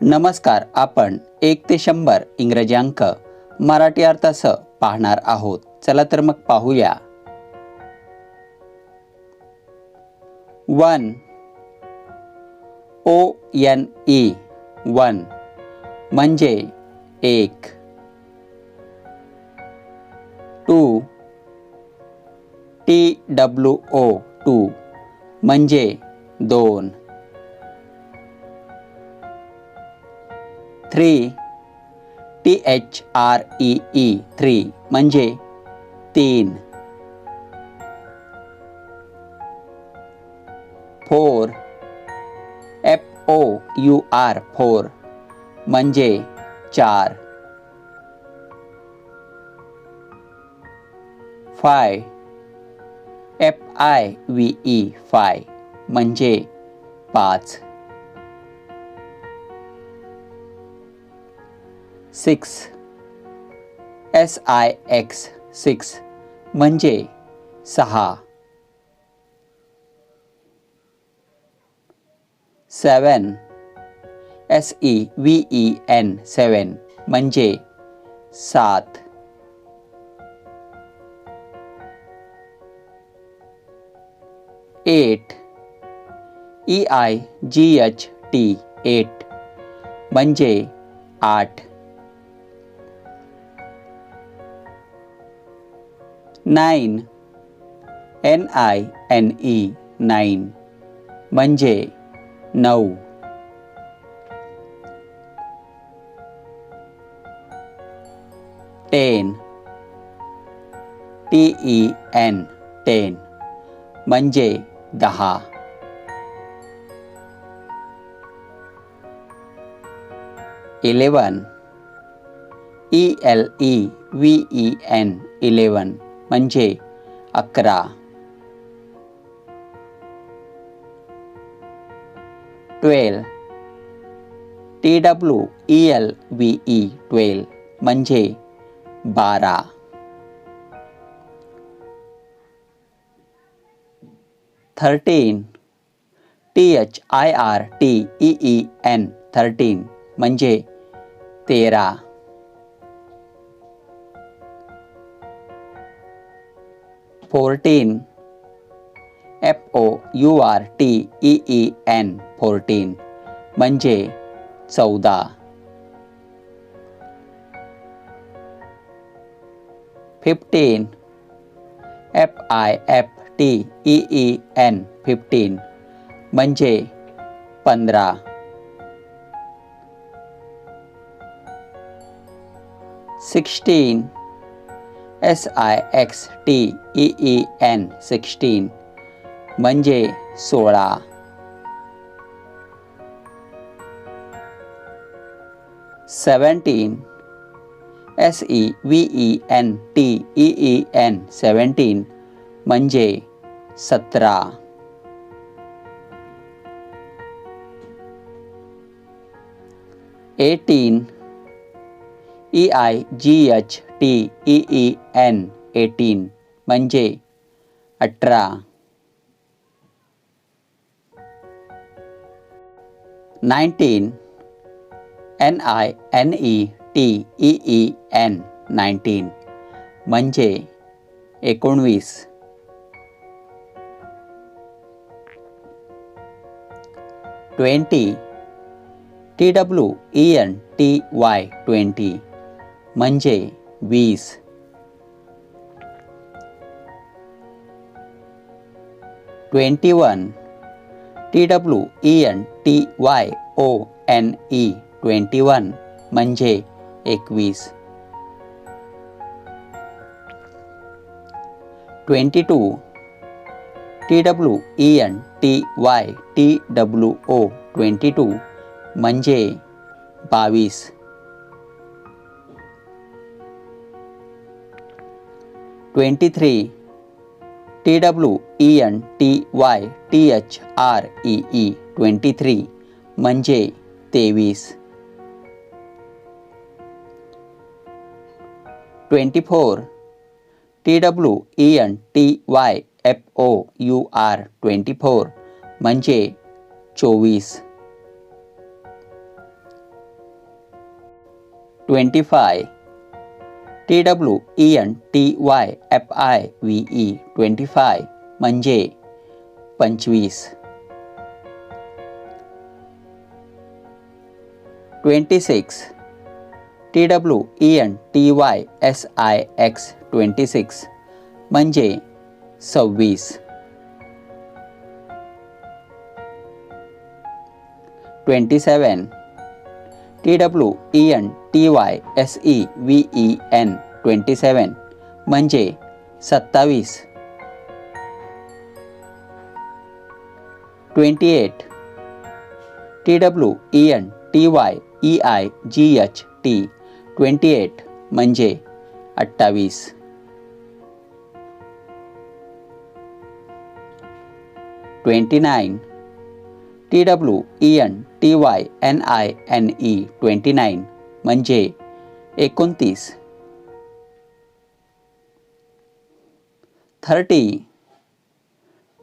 नमस्कार आपण एक ते शंभर इंग्रजी अंक मराठी अर्थासह पाहणार आहोत. चला तर मग पाहूया. One. O N E one. म्हणजे एक. Two. T W O two. म्हणजे दोन. Three. T H R E E three. म्हणजे तीन. Four. F O U R four. म्हणजे चार. Five. F I V E five. म्हणजे पाच. Six S I X six म्हणजे सहा. Seven S E V E N seven म्हणजे सात. Eight E I G H T eight म्हणजे आठ. Nine. N I N E nine. म्हणजे नऊ. Ten. T E N ten. म्हणजे दहा. Eleven E L E V E N eleven म्हणजे अकरा। Twelve. T W E L V E twelve. म्हणजे बारा। Thirteen. T H I R T E E N thirteen. म्हणजे तेरा। Fourteen F O U R T E E N fourteen म्हणजे चौदा. Fifteen F I F T E E N fifteen म्हणजे पंधरा. Sixteen S I X T E E N sixteen म्हणजे सोळा. Seventeen S E V E N T E E N seventeen म्हणजे सतरा. Eighteen E I G H T E E N eighteen म्हणजे अठरा. Nineteen N I N E T E E N nineteen म्हणजे एकोणवीस. Twenty T W E N T Y twenty म्हणजे वीस. Twenty one. T W E N T Y O N E twenty one म्हणजे एकवीस. Twenty two. T W E N T Y T W O twenty two म्हणजे बावीस. Twenty three T W E N T Y T H R E E twenty three म्हणजे तेवीस. Twenty four T W E N T Y F O U R twenty four म्हणजे चोवीस. Twenty five T W E N T Y F I V E twenty five म्हणजे पंचवीस. Twenty six T W E N T Y S I X twenty six म्हणजे सव्वीस. Twenty seven T W E N T Y S E V E N twenty seven म्हणजे सत्तावीस. Twenty eight T W E N T Y E I G H T twenty eight म्हणजे अठ्ठावीस. Twenty nine T W E N T Y N I N E twenty nine म्हणजे एकोणतीस. Thirty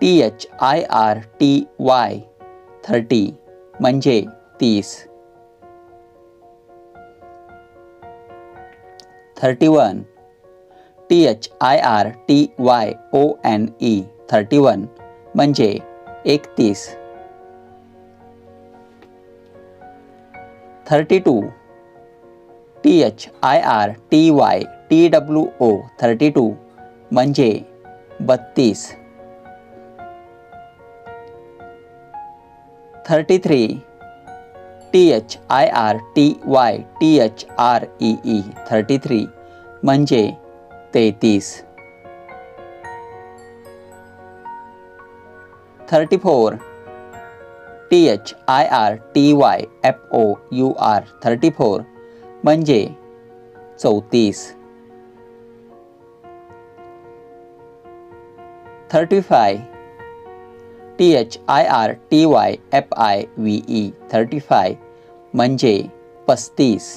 T H I R T Y thirty म्हणजे तीस. Thirty one T H I R T Y O N E thirty one म्हणजे एकतीस. Thirty two T H I R T Y T W O thirty two म्हणजे बत्तीस. Thirty three T H I R T Y T H R E E thirty three म्हणजे तेहतीस. Thirty four T H I R T Y F O U R thirty four म्हणजे चौतीस. Thirty five T H I R T Y F I V E thirty five म्हणजे पस्तीस.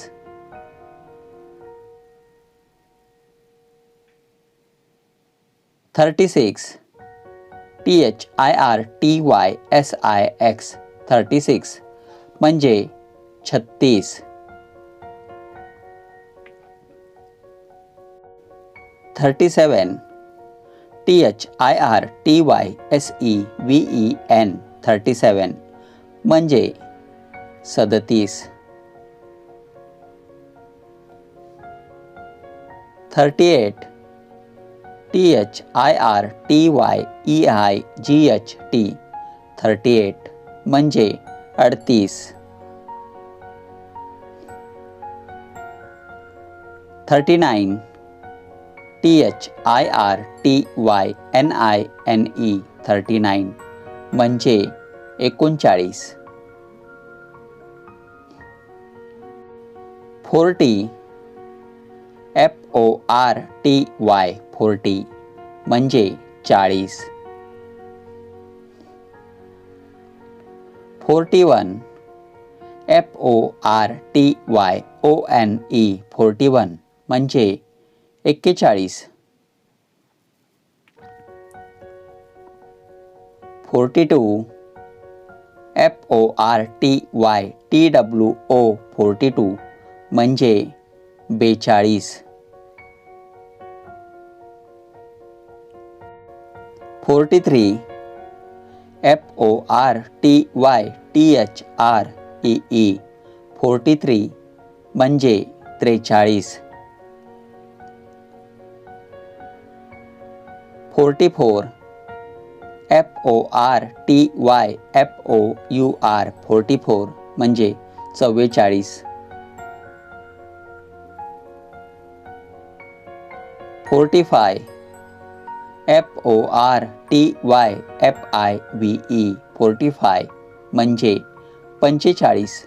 Thirty six T H I R T Y S I X thirty six. म्हणजे छत्तीस. Thirty seven. T H I R T Y S E V E N thirty seven. म्हणजे सदतीस. Thirty eight. T H I R T Y E I G H T thirty eight. म्हणजे अडतीस. Thirty nine. T H I R T Y N I N E thirty nine. म्हणजे एकोणचाळीस. Forty. F O R T Y forty. म्हणजे चाळीस. Forty one F O R T Y O N E forty one म्हणजे एक्केचाळीस. Forty two F O R T Y T W O forty two म्हणजे बेचाळीस. Forty three F O R T Y T H R E E forty three म्हणजे त्रेचाळीस. Forty four F O R T Y F O U R forty four म्हणजे चव्वेचाळीस. Forty five O R T Y F I V E forty five म्हणजे पंचेचाळीस.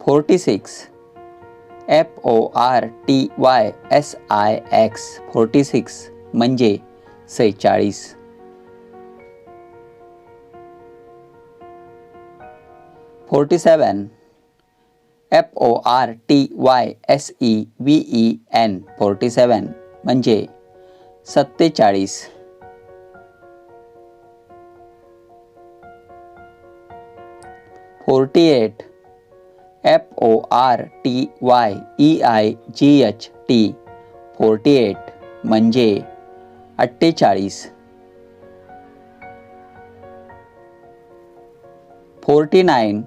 Forty six F O R T Y S I X forty six म्हणजे सेहेचाळीस. Forty seven F O R T Y S E V E N forty seven म्हणजे सत्तेचाळीस. Forty eight. F O R T Y E I G H T forty eight म्हणजे अठ्ठेचाळीस. Forty nine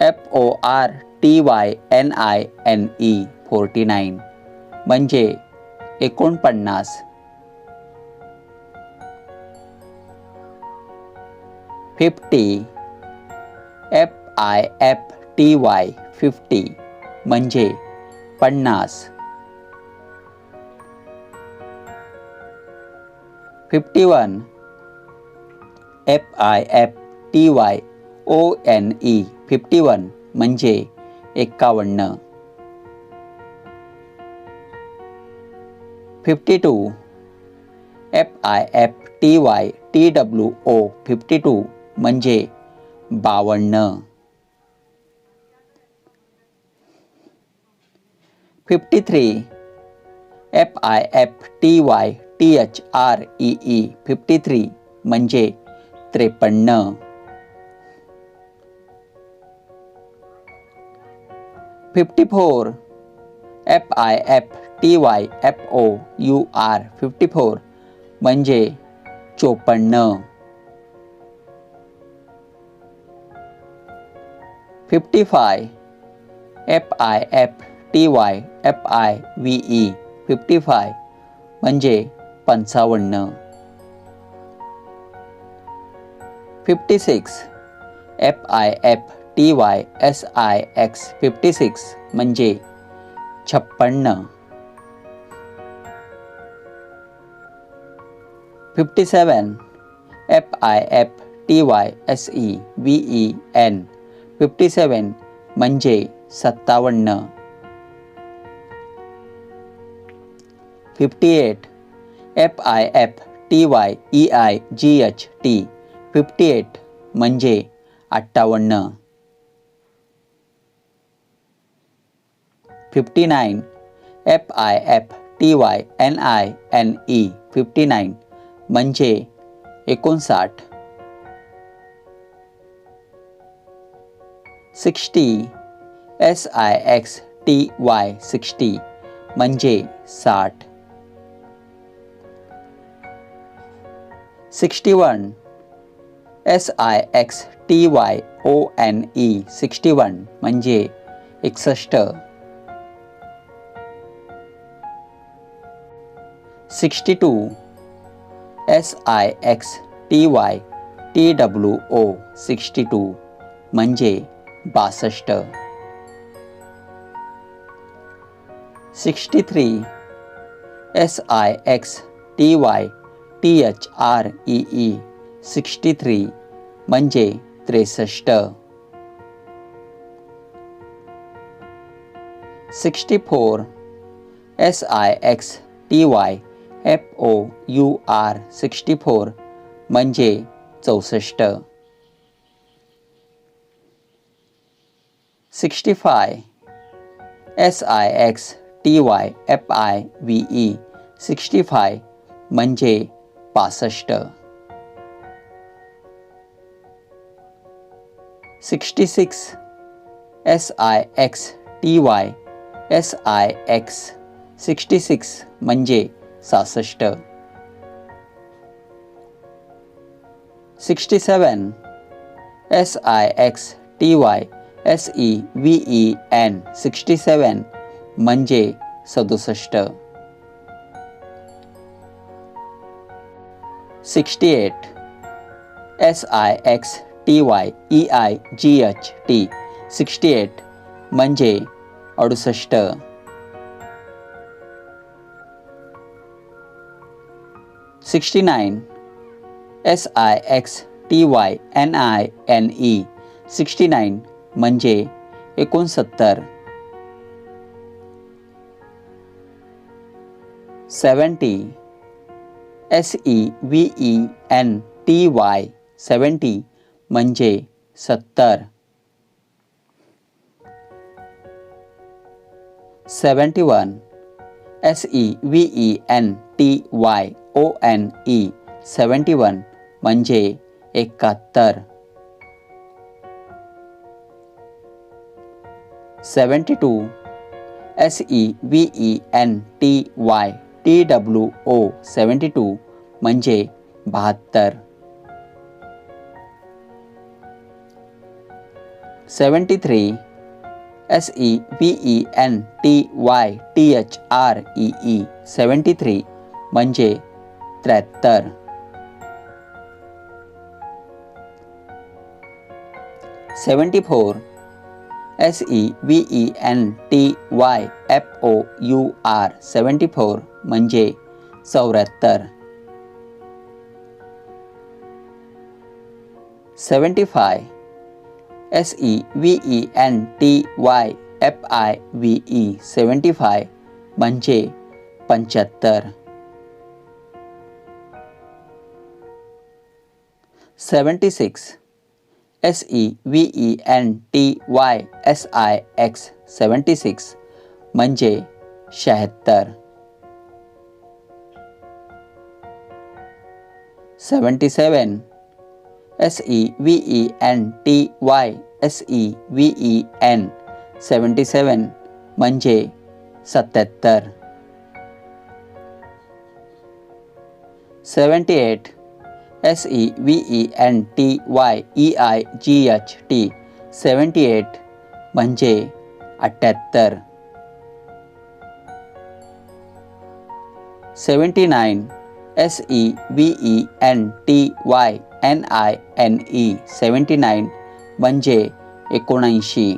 F O R T Y N I N E forty nine म्हणजे एकोणपन्नास. Fifty. F I F T Y fifty म्हणजे पन्नास. Fifty one. F I F T Y O N E fifty one म्हणजे एक्कावन्न fifty two F I F T Y T W O fifty two म्हणजे बावन्न. Fifty three F I F T Y T H R E E fifty three म्हणजे त्रेपन्न. Fifty four F I F T Y F O U R fifty four म्हणजे चोपन्न. Fifty five F I F T Y F I V E fifty five म्हणजे पंचावन्न. Fifty six F I F T Y S I X fifty six म्हणजे छप्पन्न. Fifty seven F I F T Y S E V E N fifty seven म्हणजे सत्तावन्न. Fifty eight F I F T Y E I G H T fifty eight म्हणजे अठ्ठावन्न. Fifty nine F I F T Y N I N E fifty nine म्हणजे एकोणसाठ. Sixty. S I X T Y sixty म्हणजे साठ. Sixty one. S I X T Y O N E sixty one म्हणजे एकसष्ट. Sixty two. S I X T Y T W O sixty two म्हणजे बासष्ट. Sixty three S I X T Y T H R E E sixty three म्हणजे त्रेसष्ट. Sixty four S I X T Y F O U R sixty four म्हणजे चौसष्ट. Sixty five S I X T Y F I V E sixty five म्हणजे पासष्ट. Sixty six S I X T Y S I X sixty six म्हणजे सहासष्ट sixty seven. S I X T Y S E V E N sixty seven म्हणजे सदुसष्ट। Sixty eight. S I X T Y E I G H T sixty eight म्हणजे अडुसष्ट। Sixty nine S I X T Y N I N E म्हणजे एकोणसत्तर. Seventy S E V E N T Y seventy म्हणजे सत्तर. Seventy one S E V E N T Y O N E seventy one म्हणजे एकाहत्तर. Seventy two S E V E N T Y T W O seventy two म्हणजे बहात्तर. Seventy three S E V E N T Y T H R E E seventy three म्हणजे त्र्याहत्तर seventy four. S E V E N T Y F O U R seventy four म्हणजे चौऱ्याहत्तर। Seventy five. S E V E N T Y F I V E seventy five म्हणजे पंच्याहत्तर। Seventy six S E V E N T Y S I X seventy six म्हणजे शहात्तर. Seventy seven S E V E N T Y S E V E N seventy seven म्हणजे सत्याहत्तर. Seventy eight S E V E N T Y E I G H T seventy eight म्हणजे अठ्ठ्याहत्तर seventy nine S E V E N T Y N I N E seventy nine म्हणजे एकोणऐंशी.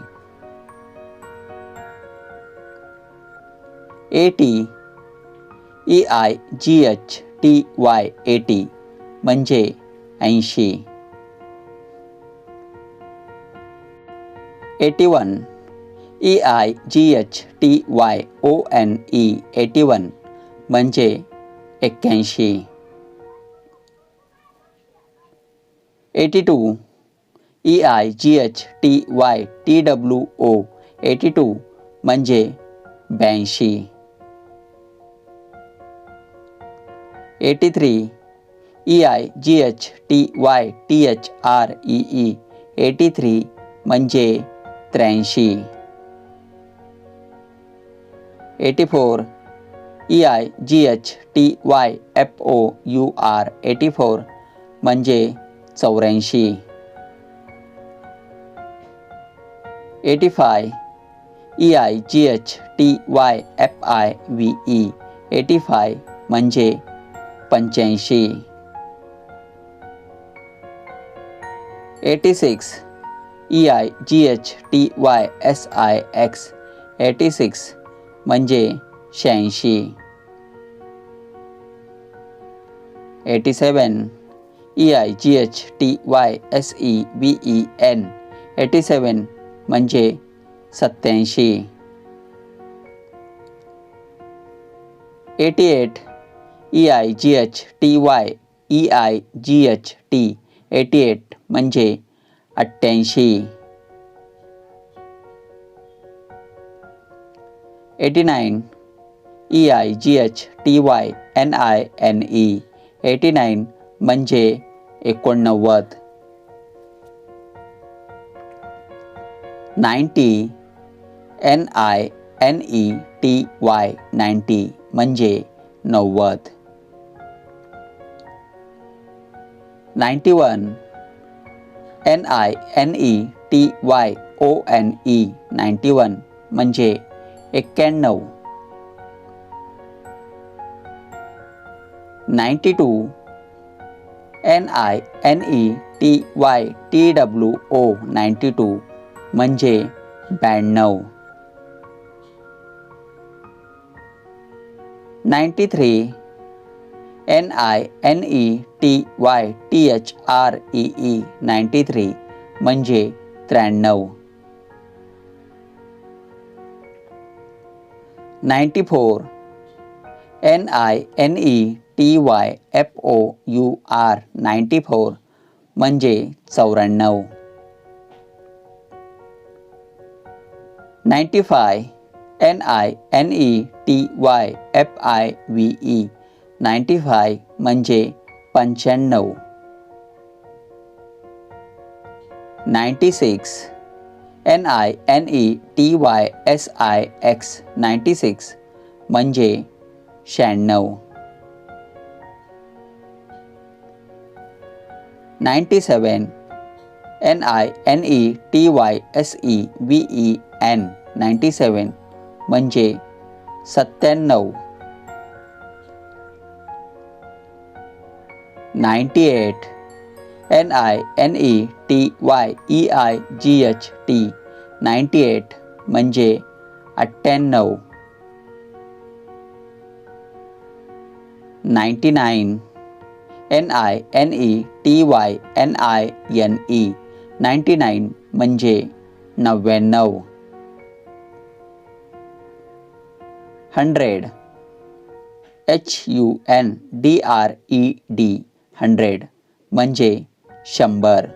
Eighty E I G H T Y eighty म्हणजे ऐंशी. Eighty one E I G H T Y O N E eighty one म्हणजे एक्क्याऐंशी. Eighty two E I G H T Y T W O eighty two म्हणजे ब्याऐंशी. Eighty three E I G H T Y T H R E E eighty three म्हणजे त्र्याऐंशी eighty four E I G H T Y F O U R eighty four म्हणजे चौऱ्याऐंशी eighty five E I G H T Y F I V E eighty five म्हणजे पंच्याऐंशी eighty six E I G H T Y S I X eighty six म्हणजे शहाऐंशी eighty seven E I G H T Y S E B E N eighty seven म्हणजे सत्याऐंशी eighty eight E I G H T Y E I G H T eighty eight म्हणजे अठ्ठ्याऐंशी. Eighty nine E I G H T Y N I N E eighty nine म्हणजे एकोणनव्वद. Ninety N I N E T Y ninety म्हणजे नव्वद. Ninety one N I N E T Y O N E ninety one म्हणजे एक्क्याण्णव ninety two N I N E T Y T W O ninety two म्हणजे ब्याण्णव ninety three N I N E T Y T H R E E ninety three म्हणजे त्र्याण्णव. Ninety four N I N E T Y F O U R ninety four म्हणजे चौऱ्याण्णव. Ninety five N I N E T Y F I V E ninety five म्हणजे पंच्याण्णव. Ninety six N I N E T Y S I X ninety six म्हणजे शहाण्णव. Ninety seven N I N E T Y S E V E N ninety seven म्हणजे सत्त्याण्णव. Ninety eight. N I N E T Y E I G H T ninety eight म्हणजे अठ्ठ्याण्णव. Ninety nine. N I N E T Y N I N E ninety nine म्हणजे नव्याण्णव. Hundred. H U N D R E D hundred म्हणजे शंभर.